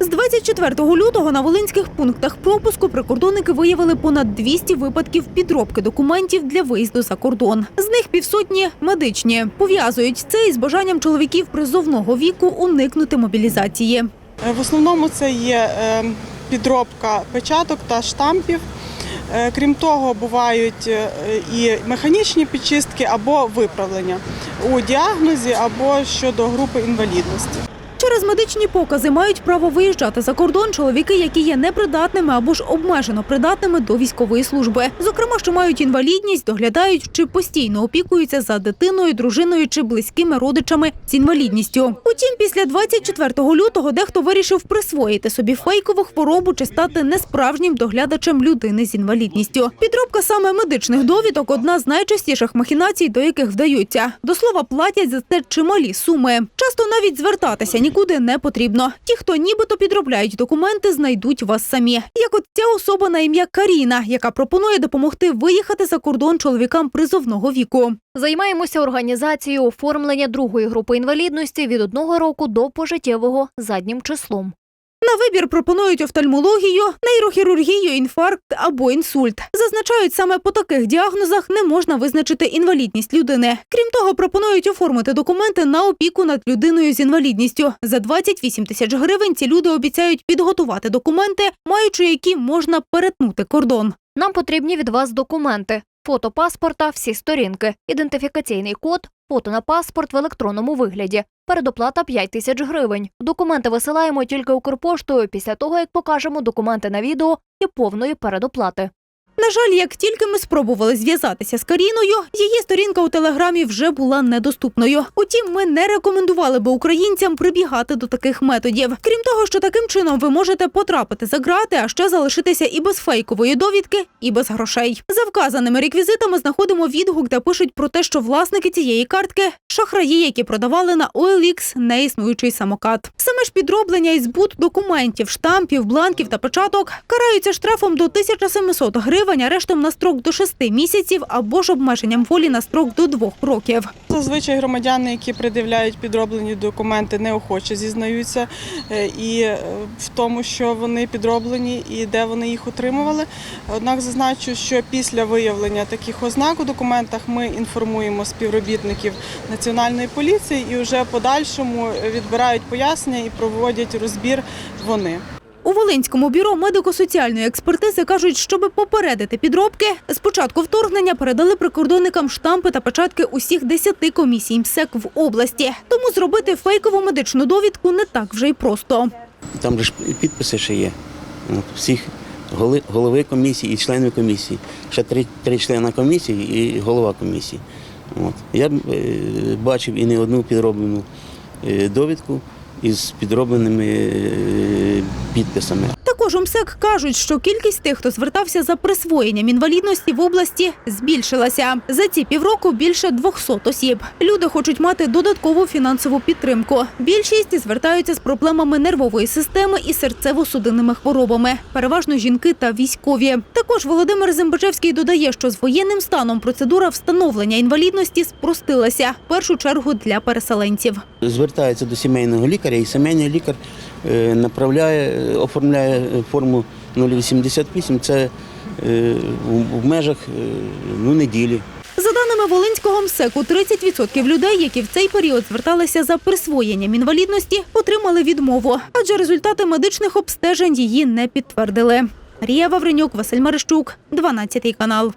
З 24 лютого на волинських пунктах пропуску прикордонники виявили понад 200 випадків підробки документів для виїзду за кордон. З них півсотні медичні. Пов'язують це із бажанням чоловіків призовного віку уникнути мобілізації. Е, В основному це є е, підробка печаток та штампів. Е, Крім того, бувають і механічні підчистки або виправлення у діагнозі або щодо групи інвалідності. Через медичні покази мають право виїжджати за кордон чоловіки, які є непридатними або ж обмежено придатними до військової служби. Зокрема, що мають інвалідність, доглядають чи постійно опікуються за дитиною, дружиною чи близькими родичами з інвалідністю. Утім, після 24 лютого дехто вирішив присвоїти собі фейкову хворобу чи стати несправжнім доглядачем людини з інвалідністю. Підробка саме медичних довідок одна з найчастіших махінацій, до яких вдаються. До слова, платять за це чималі суми. Часто навіть звертатися нікуди не потрібно. Ті, хто нібито підробляють документи, знайдуть вас самі. Як от ця особа на ім'я Каріна, яка пропонує допомогти виїхати за кордон чоловікам призовного віку. Займаємося організацією оформлення другої групи інвалідності від одного року до пожиттєвого заднім числом. На вибір пропонують офтальмологію, нейрохірургію, інфаркт або інсульт. Зазначають, саме по таких діагнозах не можна визначити інвалідність людини. Крім того, пропонують оформити документи на опіку над людиною з інвалідністю. За 28 тисяч гривень ці люди обіцяють підготувати документи, маючи які можна перетнути кордон. Нам потрібні від вас документи: фото паспорта, всі сторінки, ідентифікаційний код, фото на паспорт в електронному вигляді. Передоплата 5 тисяч гривень. Документи висилаємо тільки Укрпоштою після того, як покажемо документи на відео і повної передоплати. На жаль, як тільки ми спробували зв'язатися з Каріною, її сторінка у телеграмі вже була недоступною. Утім, ми не рекомендували би українцям прибігати до таких методів. Крім того, що таким чином ви можете потрапити за грати, а ще залишитися і без фейкової довідки, і без грошей. За вказаними реквізитами знаходимо відгук, де пишуть про те, що власники цієї картки шахраї, які продавали на OLX неіснуючий самокат. Саме ж підроблення і збут документів, штампів, бланків та печаток караються штрафом до 1700 гривень, арештом на строк до 6 місяців або ж обмеженням волі на строк до 2 років. Зазвичай громадяни, які пред'являють підроблені документи, неохоче зізнаються е, і е, в тому, що вони підроблені і де вони їх отримували. Однак зазначу, що після виявлення таких ознак у документах ми інформуємо співробітників національної поліції і вже подальшому відбирають пояснення і проводять розбір вони. У Волинському бюро медико-соціальної експертизи кажуть, щоб попередити підробки, з початку вторгнення передали прикордонникам штампи та печатки усіх 10 комісій МСЕК в області. Тому зробити фейкову медичну довідку не так вже й просто. Там же ж підписи ще є. Всіх голови комісії і членів комісії. Ще три, три члени комісії і голова комісії. От. Я е, бачив і не одну підроблену е, довідку із підробленими е, підписами. Також у кажуть, що кількість тих, хто звертався за присвоєнням інвалідності в області, збільшилася. За ці півроку більше 200 осіб. Люди хочуть мати додаткову фінансову підтримку. Більшість звертаються з проблемами нервової системи і серцево-судинними хворобами. Переважно жінки та військові. Також Володимир Зимбачевський додає, що з воєнним станом процедура встановлення інвалідності спростилася в першу чергу для переселенців. Звертається до сімейного лікаря, і сімейний лікар е, направляє, е, оформляє е, форму 088. Це е, в межах е, ну, неділі. За даними Волинського МСЕКу, 30% людей, які в цей період зверталися за присвоєнням інвалідності, отримали відмову, адже результати медичних обстежень її не підтвердили. Марія Вавренюк, Василь Марищук, 12 канал.